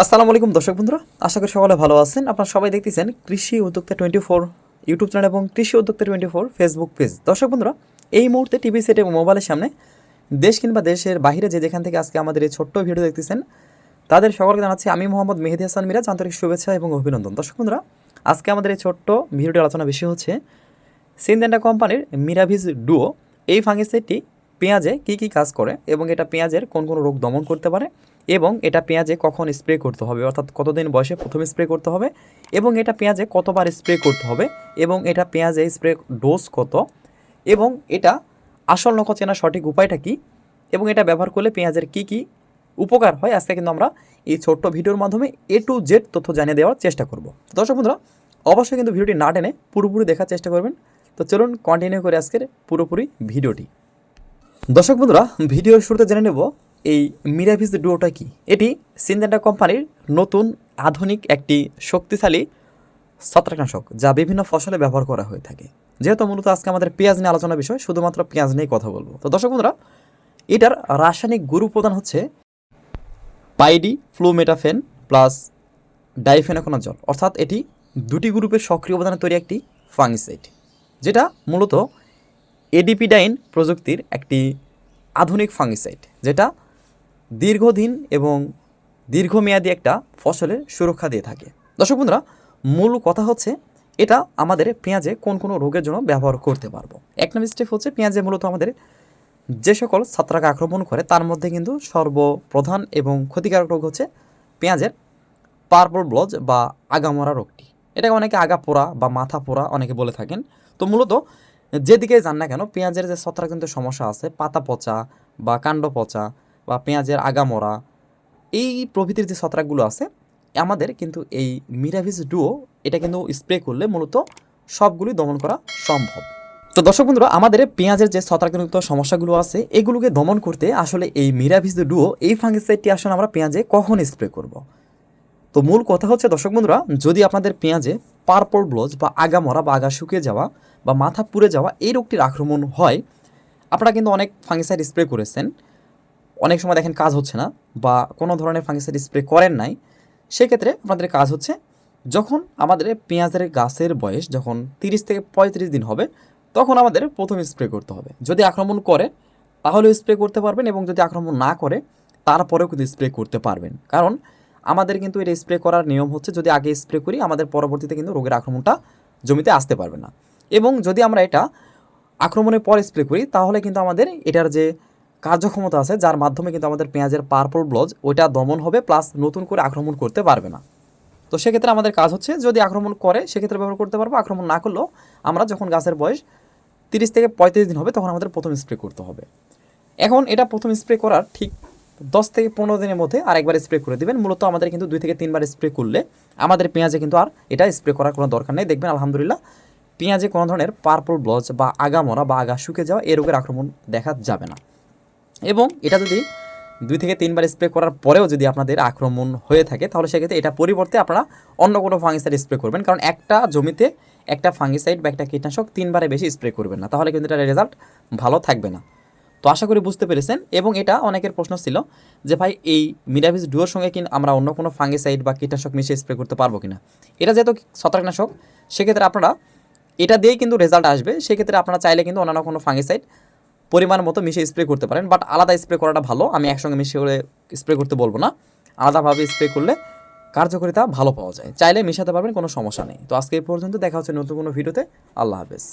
আসসালামু আলাইকুম দর্শক বন্ধুরা, আশা করি সকলে ভালো আছেন। আপনারা সবাই দেখতেছেন কৃষি উদ্যোক্তা টোয়েন্টি ফোর ইউটিউব চ্যানেল এবং কৃষি উদ্যোক্তা টোয়েন্টি ফোর ফেসবুক পেজ। দর্শক বন্ধুরা, এই মুহূর্তে টিভি সেট এবং মোবাইলের সামনে দেশ কিংবা দেশের বাইরে যে যেখান থেকে আজকে আমাদের এই ছোট্ট ভিডিও দেখতেছেন, তাদের সকলকে জানাচ্ছি আমি মোহাম্মদ মেহেদি হাসান মিরাজ, আন্তরিক শুভেচ্ছা এবং অভিনন্দন। দর্শক বন্ধুরা, আজকে আমাদের এই ছোট্ট ভিডিওটি আলোচনা বেশি হচ্ছে সিনদেন্ডা কোম্পানির মিরাভিজ ডুও এই ফাঙ্গিসাইডটি পেঁয়াজে কী কী কাজ করে এবং এটা পেঁয়াজের কোন কোন রোগ দমন করতে পারে? এবং এটা পেঁয়াজে কখন স্প্রে করতে হবে, অর্থাৎ কতদিন বয়সে প্রথমে স্প্রে করতে হবে এবং এটা পেঁয়াজে কতবার স্প্রে করতে হবে এবং এটা পেঁয়াজে স্প্রে ডোজ কত এবং এটা আসল নকল চেনার সঠিক উপায়টা কী এবং এটা ব্যবহার করলে পেঁয়াজের কী কী উপকার হয়, আজকে কিন্তু আমরা এই ছোট্ট ভিডিওর মাধ্যমে এ টু জেড তথ্য জানিয়ে দেওয়ার চেষ্টা করব। দর্শক বন্ধুরা, অবশ্যই কিন্তু ভিডিওটি না টেনে পুরোপুরি দেখার চেষ্টা করবেন। তো চলুন কন্টিনিউ করে আজকের পুরোপুরি ভিডিওটি। দর্শক বন্ধুরা, ভিডিওর শুরুতে জেনে নেব এই মিরাভিস ডুয়োটা কি? এটি সিনজেন্টা কোম্পানির নতুন আধুনিক একটি শক্তিশালী ছত্রাকনাশক যা বিভিন্ন ফসলে ব্যবহার করা হয়ে থাকে। যেহেতু মূলত আজকে আমাদের পেঁয়াজ নিয়ে আলোচনা বিষয়, শুধুমাত্র পেঁয়াজ নিয়েই কথা বলব। তো দর্শক বন্ধুরা, এটার রাসায়নিক গুরু প্রদান হচ্ছে পাইডি ফ্লুমেটাফেন প্লাস ডাইফেনাকোনাজল। অর্থাৎ এটি দুটি গ্রুপের সক্রিয় উপাদানে তৈরি একটি ফাঙ্গিসাইড, যেটা মূলত এডিপিডাইন প্রযুক্তির একটি আধুনিক ফাঙ্গিসাইড, যেটা দীর্ঘদিন এবং দীর্ঘমেয়াদী একটা ফসলের সুরক্ষা দিয়ে থাকে। দর্শক বন্ধুরা, মূল কথা হচ্ছে, এটা আমাদের পেঁয়াজে কোন কোন রোগের জন্য ব্যবহার করতে পারব। এক নম্বর স্টেপ হচ্ছে, পেঁয়াজে মূলত আমাদের যে সকল ছত্রাক আক্রমণ করে, তার মধ্যে কিন্তু সর্বপ্রধান এবং ক্ষতিকারক রোগ হচ্ছে পেঁয়াজের পার্পল ব্লজ বা আগামরা রোগটি। এটাকে অনেকে আগা পোড়া বা মাথা পোড়া অনেকে বলে থাকেন। তো মূলত যেদিকে যান না কেন, পেঁয়াজের যে ছত্রাকজনিত সমস্যা আছে, পাতা পচা বা কাণ্ড পচা বা পেঁয়াজের আগামরা এই প্রভৃতির যে ছত্রাকগুলো আছে, আমাদের কিন্তু এই মিরাভিস ডুও এটা কিন্তু স্প্রে করলে মূলত সবগুলি দমন করা সম্ভব তো দর্শক বন্ধুরা, আমাদের পেঁয়াজের যে ছত্রাকজনিত সমস্যাগুলো আছে, এগুলোকে দমন করতে আসলে এই মিরাভিস ডুও এই ফাঙ্গিসাইডটি আসলে আমরা পেঁয়াজে কখন স্প্রে করব। তো মূল কথা হচ্ছে, দর্শক বন্ধুরা, যদি আপনাদের পেঁয়াজে পার্পল ব্লোজ বা আগা মরা বা আগা শুকিয়ে যাওয়া বা মাথা পুড়ে যাওয়া এই রোগটির আক্রমণ হয়, আপনারা কিন্তু অনেক ফাঙ্গিসাইড স্প্রে করেছেন অনেক সময় দেখেন কাজ হচ্ছে না বা কোনো ধরনের ফাঙ্গিসাইড স্প্রে করেন নাই, সেক্ষেত্রে আপনাদের কাজ হচ্ছে যখন আমাদের পেঁয়াজের গাছের বয়স যখন তিরিশ থেকে পঁয়ত্রিশ দিন হবে, তখন আমাদের প্রথম স্প্রে করতে হবে। যদি আক্রমণ করে, তাহলেও স্প্রে করতে পারবেন এবং যদি আক্রমণ না করে, তারপরেও কিন্তু স্প্রে করতে পারবেন। কারণ আমাদের কিন্তু এটা স্প্রে করার নিয়ম হচ্ছে যদি আগে স্প্রে করি, আমাদের পরবর্তীতে কিন্তু রোগের আক্রমণটা জমিতে আসতে পারবে না। এবং যদি আমরা এটা আক্রমণের পর স্প্রে করি, তাহলে কিন্তু আমাদের এটার যে কার্যক্ষমতা আছে, যার মাধ্যমে কিন্তু আমাদের পেঁয়াজের পার্পল ব্লজ ওইটা দমন হবে প্লাস নতুন করে আক্রমণ করতে পারবে না। তো সেক্ষেত্রে আমাদের কাজ হচ্ছে, যদি আক্রমণ করে, সেক্ষেত্রে ব্যবহার করতে পারব। আক্রমণ না করলেও আমরা যখন গাছের বয়স তিরিশ থেকে পঁয়ত্রিশ দিন হবে, তখন আমাদের প্রথম স্প্রে করতে হবে। এখন এটা প্রথম স্প্রে করার ঠিক দশ থেকে পনেরো দিনের মধ্যে আরেকবার স্প্রে করে দেবেন। মূলত আমাদের কিন্তু দুই থেকে তিনবার স্প্রে করলে আমাদের পেঁয়াজে কিন্তু আর এটা স্প্রে করার কোনো দরকার নেই। দেখবেন আলহামদুলিল্লাহ পেঁয়াজে কোনো ধরনের পার্পল ব্লজ বা আগামরা বা আগা শুকে যাওয়া এই রোগের আক্রমণ দেখা যাবে না। এবং এটা যদি দুই থেকে তিনবার স্প্রে করার পরেও যদি আপনাদের আক্রমণ হয়ে থাকে, তাহলে সেক্ষেত্রে এটা পরিবর্তে আপনারা অন্য কোনো ফাঙ্গিসাইড স্প্রে করবেন। কারণ একটা জমিতে একটা ফাঙ্গিসাইড বা একটা কীটনাশক তিনবারে বেশি স্প্রে করবেন না, তাহলে কিন্তু এটার রেজাল্ট ভালো থাকবে না। তো আশা করি বুঝতে পেরেছেন, এবং এটা অনেকের প্রশ্ন ছিল যে, ভাই, এই মিরাভিস ডুয়োর সঙ্গে কি আমরা অন্য কোনো ফাঙ্গিসাইড বা কীটনাশক মিশিয়ে স্প্রে করতে পারব কিনা? এটা যেহেতু ছত্রাকনাশক, সেক্ষেত্রে আপনারা এটা দিয়েই কিন্তু রেজাল্ট আসবে। সেক্ষেত্রে আপনারা চাইলে কিন্তু অন্যান্য কোনো ফাঙ্গিসাইড পরিমাণ মতো মিশে স্প্রে করতে পারেন বাট আলাদা স্প্রে করাটা ভালো। আমি একসঙ্গে মিশে করে স্প্রে করতে বলব না। আলাদাভাবে স্প্রে করলে কার্যকারিতা ভালো পাওয়া যায়। চাইলে মিশাতে পারবেন, কোনো সমস্যা নেই। তো আজকে এই পর্যন্ত, দেখা হচ্ছে নতুন কোনো ভিডিওতে। আল্লাহ হাফেজ।